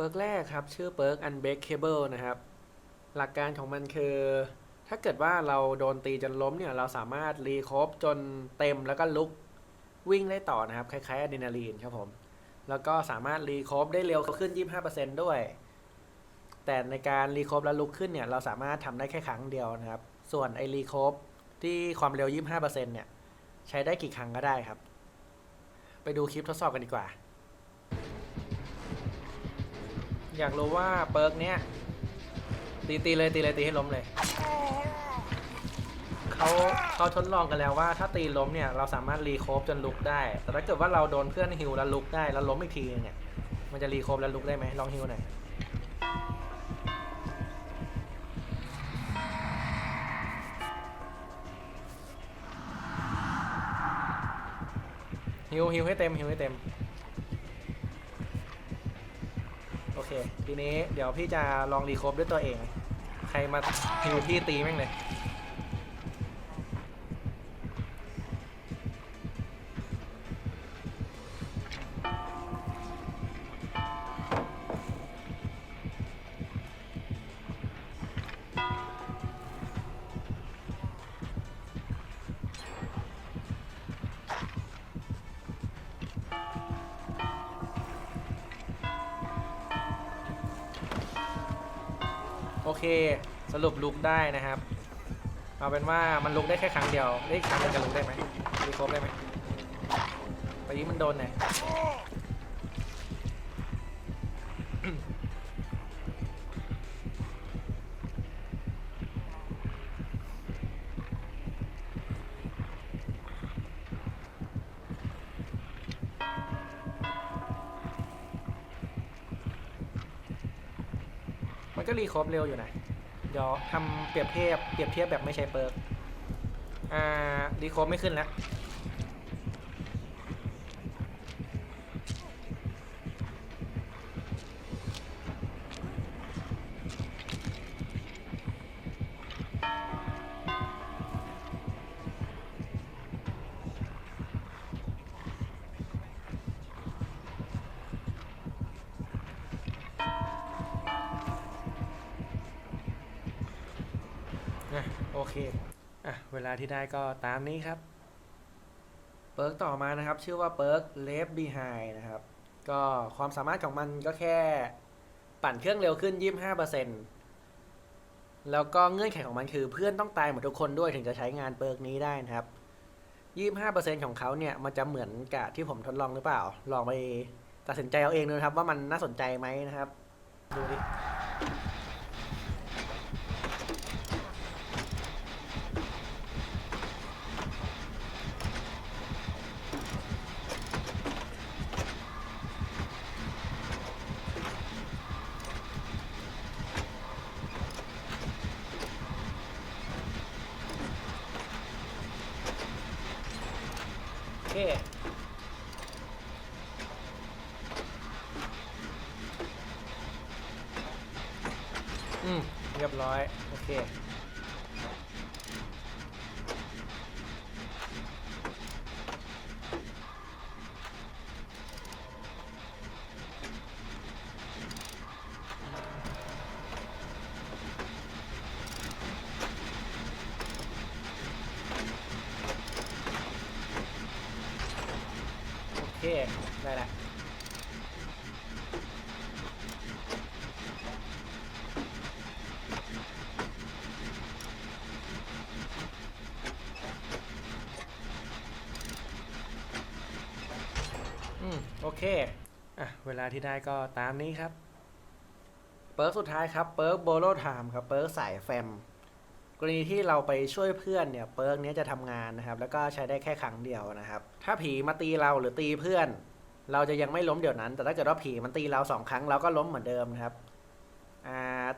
ปิร์กแรกครับ ชื่อเปิร์ก unbreakable นะครับ หลักการของมันคือ ถ้าเกิดว่าเราโดนตีจนล้มเนี่ย เราสามารถรีครบจนเต็มแล้วก็ลุกวิ่งได้ต่อนะครับ คล้ายๆอะดรีนาลีนครับผม แล้วก็สามารถรีครบได้เร็วขึ้น 25%ด้วย แต่ในการรีครบแล้วลุกขึ้นเนี่ย เราสามารถทำได้แค่ครั้งเดียวนะครับ ส่วนไอรีครบที่ความเร็ว 25%เนี่ย ใช้ได้กี่ครั้งก็ได้ครับ ไปดูคลิปทดสอบกันดีกว่า อยากรู้ว่าเปิร์กเนี้ยตีตีเลยตีเลยตีให้ล้มเลยเขาเขาทดลองกันแล้วว่าถ้าตีล้มเนี่ยเราสามารถรีโคฟจนลุกได้ แต่ถ้าเกิดว่าเราโดนเพื่อนฮิวแล้วลุกได้แล้วล้มอีกทีเนี่ยมันจะรีโคฟแล้วลุกได้ไหมลองฮิวหน่อยฮิวฮิวให้เต็มฮิวให้เต็ม ทีนี้เดี๋ยวพี่จะลองรีโคบด้วยตัวเอง ใครมาฮิวพี่ตีแม่งเลย เค สรุปลุกได้นะครับ เอาเป็นว่ามันลุกได้แค่ครั้งเดียวได้ครั้งเดียวจะลุกได้ไหมรีโคฟได้ไหมไปนี้มันโดนไหนอย มันก็รีโคฟเร็วอยู่นะ เดี๋ยวทำเปรียบเทียบเปรียบเทียบแบบไม่ใช้เปิร์กอ่ารีโคฟไม่ขึ้นแล้ว เคอะเวลาที่ได้ก็ตามนี้ครับ เปิร์กต่อมานะครับ ชื่อว่าเปิร์ก Left Behind นะครับ ก็ความสามารถของมันก็แค่ปั่นเครื่องเร็วขึ้น 25%แล้วก็เงื่อนไขของมันคือเพื่อนต้องตายหมดทุกคนด้วยถึงจะใช้งานเปิร์กนี้ได้นะครับ 25%ของเขาเนี่ยมันจะเหมือนกับที่ผมทดลองหรือเปล่า ลองไปตัดสินใจเอาเองดูนะครับว่ามันน่าสนใจไหมนะครับ ดูดิ คอืมเรียบร้อย โอเค เค ได้ละอืม โอเค อะ เวลาที่ได้ก็ตามนี้ครับ เปิร์กสุดท้ายครับ เปิร์กโบโลไทม์ครับ เปิร์กสายแฟม กรณีที่เราไปช่วยเพื่อนเนี่ยเปิร์กนี้จะทำงานนะครับ แล้วก็ใช้ได้แค่ครั้งเดียวนะครับ ถ้าผีมาตีเราหรือตีเพื่อน เราจะยังไม่ล้มเดี๋ยวนั้น แต่ถ้าเกิดว่าผีมันตีเราสองครั้งเราก็ล้มเหมือนเดิมนะครับ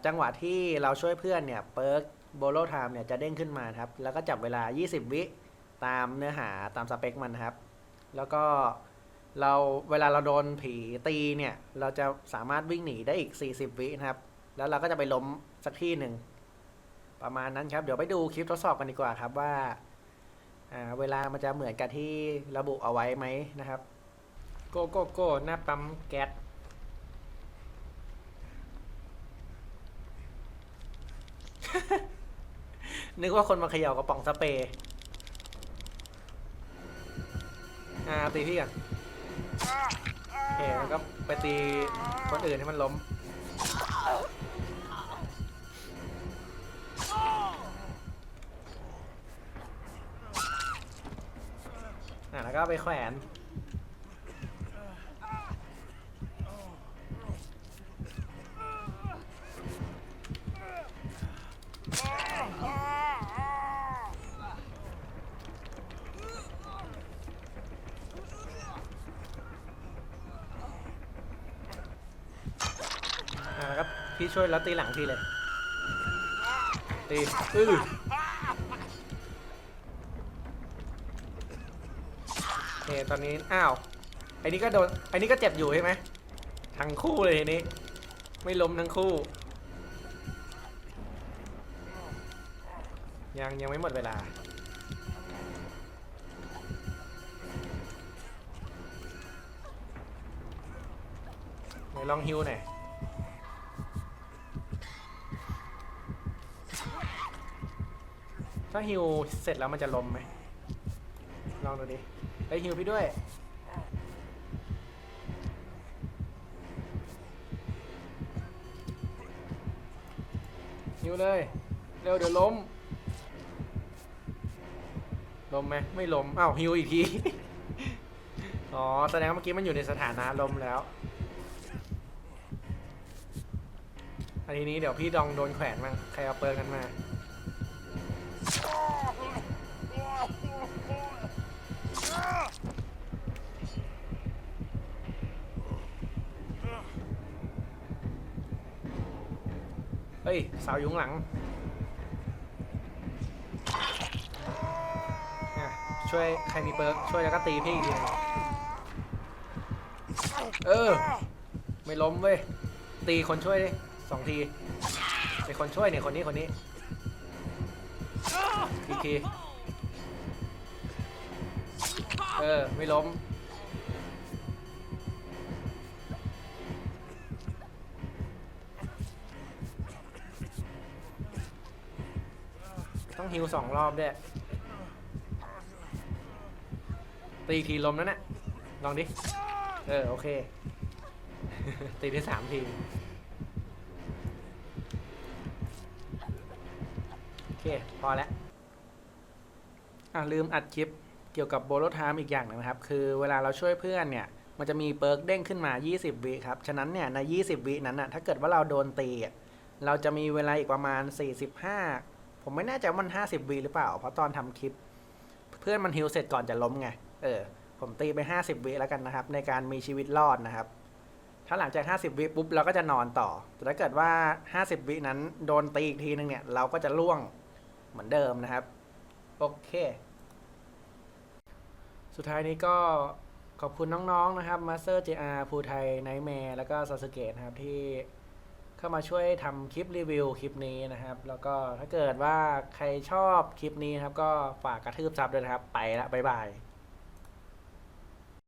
จังหวะที่เราช่วยเพื่อนเนี่ยเปิร์กโบโลไทม์เนี่ยจะเด้งขึ้นมาครับ แล้วก็จับเวลา 20 วิตามเนื้อหาตามสเปคมันนะครับ แล้วก็เราเวลาเราโดนผีตีเนี่ย เราจะสามารถวิ่งหนีได้อีก 40 วินะครับ แล้วเราก็จะไปล้มสักที่หนึ่ง ประมาณนั้นครับเดี๋ยวไปดูคลิปทดสอบกันดีกว่าครับว่าเวลามันจะเหมือนกับที่ระบุเอาไว้ไหมนะครับโกโกโกหน้าปั๊มแก๊สนึกว่าคนมาเขย่ากระป๋องสเปรย์อ่าตีพี่กันโอเคแล้วก็ไปตีคนอื่นให้มันล้ม แล้วก็ไปแขวนอะแล้วก็พี่ช่วยแล้วตีหลังพี่เลยตีอื้อ ตอนนี้อ้าวไอ้นี่ก็โดนไอ้นี่ก็เจ็บอยู่ใช่ไหมทั้งคู่เลยทีนี้ ไม่ล้มทั้งคู่ ยังยังไม่หมดเวลา ไหนลองฮิวหน่อยถ้าฮิวเสร็จแล้วมันจะล้มไหมลองดูดิ ไปฮิวพี่ด้วย ฮิวเลย เร็วเดี๋ยวล้ม ล้มไหมไม่ล้มอ้าวฮิวอีกที อ๋อ แสดงว่าเมื่อกี้มันอยู่ในสถานะล้มแล้ว อันนี้เดี๋ยวพี่ดองโดนแขวนมั้งใครเอาเปิร์กันมา ฮ้ยเสาวยุงหลังอ่ช่วยใครมีเปิร์กช่วยแล้วก็ตีพี่อีกทีเออ ไม่ล้มเว้ย ตีคนช่วยดิสองทีไอคนช่วยเนี่ยคนนี้คนนี้อีกทีเออ ไม่ล้ม ต้องฮิวสองรอบด้วยตีทีลมนั่นน่ะลองดิ เออ โอเค ตีได้สามที โอเค พอแล้วอะลืมอัดคลิปเกี่ยวกับโบโลไทม์อีกอย่างหนึงนะครับ คือเวลาเราช่วยเพื่อนเนี่ย มันจะมีเปิร์กเด้งขึ้นมา 20 วิครับ ฉะนั้นเนี่ย ใน 20 วินั้นน่ะ ถ้าเกิดว่าเราโดนตีอะเราจะมีเวลาอีกประมาณ 45 ผมไม่แน่ใจว่ามัน50วิหรือเปล่า เพราะตอนทำคลิป เพื่อนมันฮิวเสร็จก่อนจะล้มไง เออ ผมตีไป50วิแล้วกันนะครับ ในการมีชีวิตรอดนะครับ ถ้าหลังจาก50วิปุ๊บเราก็จะนอนต่อ แต่ถ้าเกิดว่า50วินั้นโดนตีอีกทีนึงเนี่ย เราก็จะล่วงเหมือนเดิมนะครับ โอเค สุดท้ายนี้ก็ขอบคุณน้องๆนะครับ Master JR ภูไทยไนท์แมร์แล้วก็ซาสเกตนะครับที่ เข้ามาช่วยทำคลิปรีวิวคลิปนี้นะครับ แล้วก็ถ้าเกิดว่าใครชอบคลิปนี้ครับก็ฝากกระทืบซับด้วยนะครับ ไปละบ๊ายบาย